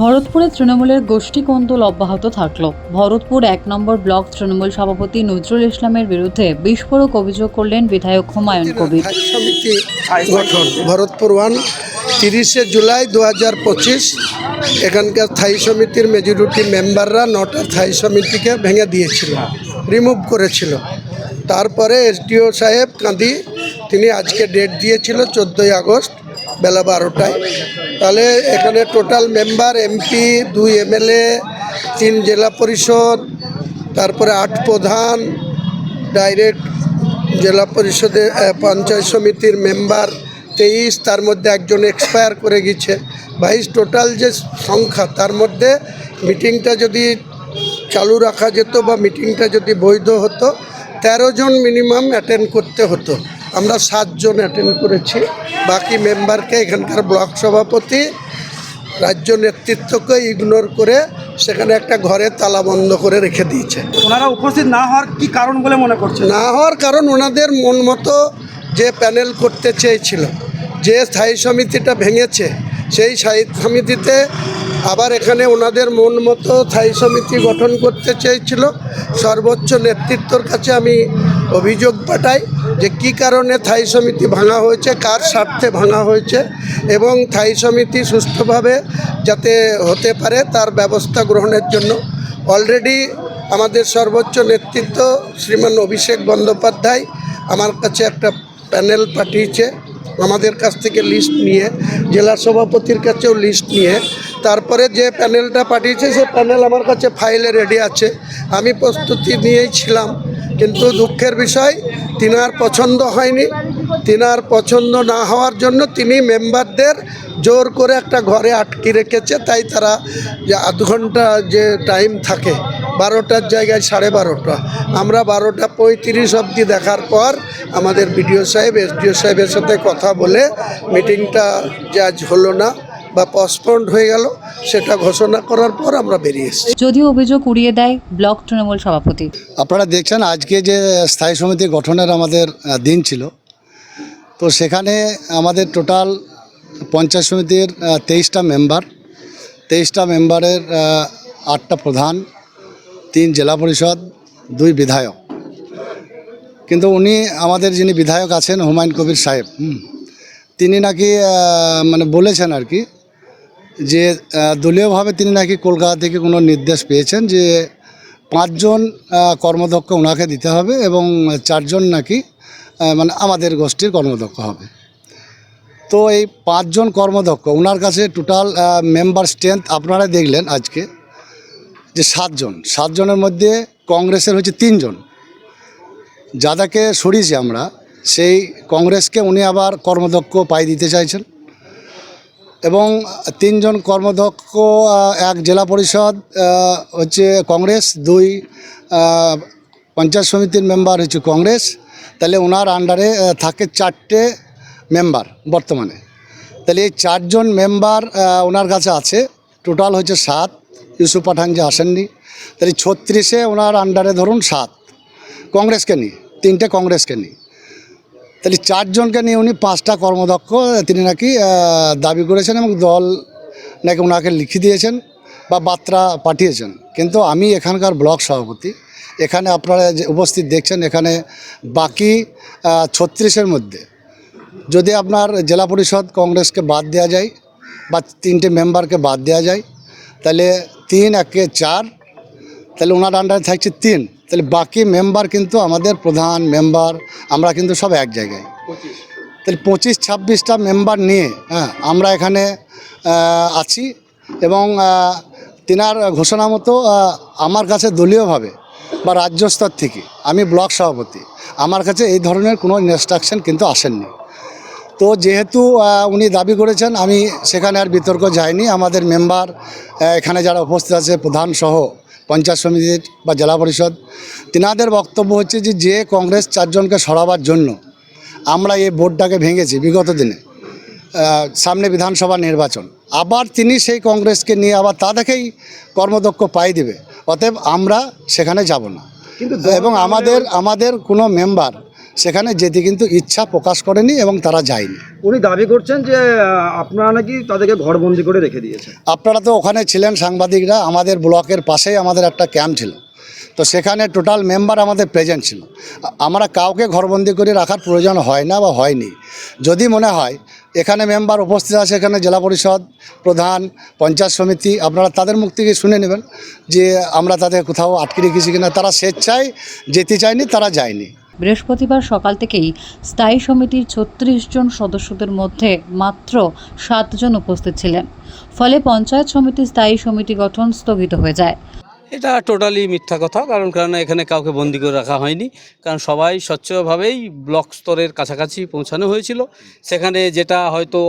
ভরতপুরে তৃণমূলের গোষ্ঠী কোন্দল অব্যাহত থাকল। ভরতপুর এক নম্বর ব্লক তৃণমূল সভাপতি নজরুল ইসলামের বিরুদ্ধে বিস্ফোরক অভিযোগ করলেন বিধায়ক হুমায়ুন কবির। সমিতি গঠন। ভরতপুর ওয়ান, তিরিশে জুলাই দু হাজার পঁচিশ, এখানকার স্থায়ী সমিতির মেজরিটি মেম্বাররা নটা স্থায়ী সমিতিকে ভেঙে দিয়েছিল, রিমুভ করেছিল। তারপরে এসডিও সাহেব কাঁদি, তিনি আজকে ডেট দিয়েছিল চোদ্দোই আগস্ট বেলা বারোটায়। তাহলে এখানে টোটাল মেম্বার এমপি দুই এমএলএ তিন জেলা পরিষদ, তারপরে আট প্রধান ডাইরেক্ট জেলা পরিষদে পঞ্চায়েত সমিতির মেম্বার তেইশ, তার মধ্যে একজন এক্সপায়ার করে গেছে। বাইশ টোটাল যে সংখ্যা, তার মধ্যে মিটিংটা যদি চালু রাখা যেত বা মিটিংটা যদি বৈধ হতো, তেরো জন মিনিমাম অ্যাটেন্ড করতে হতো। আমরা সাতজন অ্যাটেন্ড করেছি। বাকি মেম্বারকে এখানকার ব্লক সভাপতি রাজ্য নেতৃত্বকে ইগনোর করে সেখানে একটা ঘরে তালা বন্ধ করে রেখে দিয়েছে। ওনারা উপস্থিত না হওয়ার কি কারণ বলে মনে করছে না হওয়ার কারণ ওনাদের মন মতো যে প্যানেল করতে চেয়েছিল যে স্থায়ী সমিতিটা ভেঙেছে সেই স্থায়ী সমিতিতে আবার এখানে ওনাদের মন মতো স্থায়ী সমিতি গঠন করতে চেয়েছিল। সর্বোচ্চ নেতৃত্বর কাছে আমি অভিযোগ পাঠাই যে কি কারণে থাই সমিতি ভাঙা হয়েছে, কার স্বার্থে ভাঙা হয়েছে এবং থাই সমিতি সুস্থভাবে যাতে হতে পারে তার ব্যবস্থা গ্রহণের জন্য। অলরেডি আমাদের সর্বোচ্চ নেতৃত্ব শ্রীমান অভিষেক বন্দ্যোপাধ্যায় আমার কাছে একটা প্যানেল পাঠিয়েছে। আমাদের কাছ থেকে লিস্ট নিয়ে, জেলা সভাপতির কাছেও লিস্ট নিয়ে। তারপরে যে প্যানেলটা পাঠিয়েছে, সে প্যানেল আমার কাছে ফাইলে রেডি আছে। আমি প্রস্তুতি নিয়েই ছিলাম। কিন্তু দুঃখের বিষয়, তিনার পছন্দ হয়নি। তিনার পছন্দ না হওয়ার জন্য তিনি মেম্বারদের জোর করে একটা ঘরে আটকে রেখেছে, তাই তারা যে আধ ঘণ্টা যে টাইম থাকে, বারোটার জায়গায় সাড়ে বারোটা। আমরা বারোটা পঁয়ত্রিশ অবধি দেখার পর আমাদের বিডিও সাহেব, এসডিও সাহেবের সাথে কথা বলে মিটিংটা যে আজ হলো না বা পসপন্ড হয়ে গেল সেটা ঘোষণা করার পর আমরা বেরিয়ে এসেছি। যদিও অভিযোগ উড়িয়ে দেয় ব্লক তৃণমূল সভাপতি। আপনারা দেখছেন আজকে যে স্থায়ী সমিতি গঠনের আমাদের দিন ছিল তো সেখানে আমাদের টোটাল পঞ্চায়েত সমিতির তেইশটা মেম্বার তেইশটা মেম্বারের আটটা প্রধান তিন জেলা পরিষদ দুই বিধায়ক। কিন্তু উনি আমাদের যিনি বিধায়ক আছেন হুমায়ুন কবির সাহেব তিনি নাকি মানে বলেছেন আর কি যে দলীয়ভাবে তিনি নাকি কলকাতা থেকে কোনো নির্দেশ পেয়েছেন যে পাঁচজন কর্মদক্ষ ওনাকে দিতে হবে এবং চারজন নাকি মানে আমাদের গোষ্ঠীর কর্মদক্ষ হবে। তো এই পাঁচজন কর্মদক্ষ ওনার কাছে টোটাল মেম্বার স্ট্রেংথ আপনারা দেখলেন আজকে যে সাতজন। সাতজনের মধ্যে কংগ্রেসের হচ্ছে তিনজন। যাদাকে সরিয়েছি আমরা, সেই কংগ্রেসকে উনি আবার কর্মদক্ষ পাই দিতে চাইছেন। এবং তিনজন কর্মদক্ষ আহ, এক জেলা পরিষদ হচ্ছে কংগ্রেস দুই পঞ্চায়েত সমিতির মেম্বার হচ্ছে কংগ্রেস। তাহলে ওনার আন্ডারে থাকে চারটে মেম্বার বর্তমানে। তাহলে এই চারজন মেম্বার ওনার কাছে আছে। টোটাল হচ্ছে সাত। ইউসুফ পাঠান যে আসেননি। তাহলে ছত্রিশে ওনার আন্ডারে ধরুন সাত। কংগ্রেসকে নিয়ে তিনটে কংগ্রেসকে নিয়ে। তাহলে চারজনকে নিয়ে উনি পাঁচটা কর্মদক্ষ, তিনি নাকি দাবি করেছেন এবং দল নাকি ওনাকে লিখে দিয়েছেন বা বার্তা পাঠিয়েছেন। কিন্তু আমি এখানকার ব্লক সভাপতি, এখানে আপনারা যে উপস্থিত দেখছেন, এখানে বাকি ছত্রিশের মধ্যে যদি আপনার জেলা পরিষদ কংগ্রেসকে বাদ দেওয়া যায় বা তিনটে মেম্বারকে বাদ দেওয়া যায়, তাহলে তিন, একে চার, তাহলে ওনার আন্ডারে থাকছে তিন। তাহলে বাকি মেম্বার কিন্তু আমাদের প্রধান মেম্বার আমরা কিন্তু সব এক জায়গায়। তাহলে পঁচিশ ছাব্বিশটা মেম্বার নিয়ে হ্যাঁ আমরা এখানে আছি এবং তিনার ঘোষণা মতো আমার কাছে দলীয়ভাবে বা রাজ্য স্তর থেকে আমি ব্লক সভাপতি আমার কাছে এই ধরনের কোনো ইনস্ট্রাকশন কিন্তু আসেননি। তো যেহেতু উনি দাবি করেছেন আমি সেখানে আর বিতর্ক যাইনি আমাদের মেম্বার এখানে যারা উপস্থিত আছে প্রধান সহ পঞ্চায়েত সমিতির বা জেলা পরিষদ তেনাদের বক্তব্য হচ্ছে যে যে কংগ্রেস চারজনকে সরাবার জন্য আমরা এই বোর্ডটাকে ভেঙেছি বিগত দিনে। সামনে বিধানসভা নির্বাচন। আবার তিনি সেই কংগ্রেসকে নিয়ে আবার তা দেখেই কর্মদক্ষ পাই দিবে। অতএব আমরা সেখানে যাব না। এবং আমাদের আমাদের কোনো মেম্বার সেখানে যেতে কিন্তু ইচ্ছা প্রকাশ করেনি এবং তারা যায়নি। উনি দাবি করছেন যে আপনারা নাকি তাদেরকে ঘরবন্দি করে রেখে দিয়েছেন। আপনারা তো ওখানে ছিলেন সাংবাদিকরা আমাদের ব্লকের পাশেই আমাদের একটা ক্যাম্প ছিল। তো সেখানে টোটাল মেম্বার আমাদের প্রেজেন্ট ছিল। আমরা কাউকে ঘরবন্দি করে রাখার প্রয়োজন হয় না বা হয়নি। যদি মনে হয় এখানে মেম্বার উপস্থিত আছে এখানে জেলা পরিষদ প্রধান পঞ্চায়েত সমিতি আপনারা তাদের মুখ থেকে শুনে নেবেন যে আমরা তাদের কোথাও আটকে রেখেছি কিনা। তারা স্বেচ্ছায় যেতে চায়নি তারা যায়নি। বৃহস্পতিবার সকাল থেকেই স্থায়ী সমিতির ছত্রিশ জন সদস্যদের মধ্যে মাত্র সাতজন উপস্থিত ছিলেন। ফলে পঞ্চায়েত সমিতির স্থায়ী সমিতি গঠন স্থগিত হয়ে যায়। এটা টোটালি মিথ্যা কথা, কারণ কারণ এখানে কাউকে বন্দি করে রাখা হয়নি। কারণ সবাই স্বচ্ছভাবেই ব্লক স্তরের কাছাকাছি পৌঁছানো হয়েছিল। সেখানে যেটা হয়তো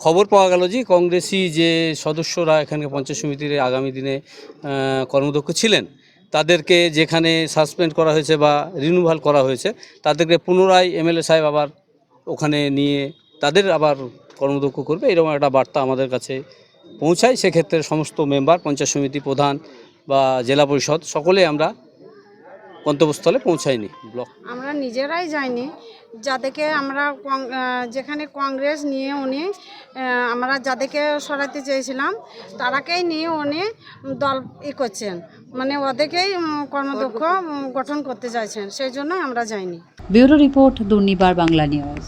খবর পাওয়া গেল যে কংগ্রেসি যে সদস্যরা এখানে পঞ্চায়েত সমিতির আগামী দিনে কর্মদক্ষ ছিলেন তাদেরকে যেখানে সাসপেন্ড করা হয়েছে বা রিনুভাল করা হয়েছে, তাদেরকে পুনরায় এমএলএ সাহেব আবার ওখানে নিয়ে তাদের আবার কর্মদক্ষ করবে, এরকম একটা বার্তা আমাদের কাছে পৌঁছায়। সেক্ষেত্রে সমস্ত মেম্বার, পঞ্চায়েত সমিতি প্রধান বা জেলা পরিষদ, সকলে আমরা গন্তব্যস্থলে পৌঁছাইনি ব্লক। আমরা নিজেরাই যাইনি। যাদেরকে আমরা যেখানে কংগ্রেস নিয়ে উনি আমরা যাদেরকে সরাতে চেয়েছিলাম, তারাকেই নিয়ে উনি দল ই করছেন। মানে ওদেরকেই কর্মদক্ষ গঠন করতে চাইছেন। সেই জন্য আমরা যাইনি। Bureau report Durnibar Bangla news.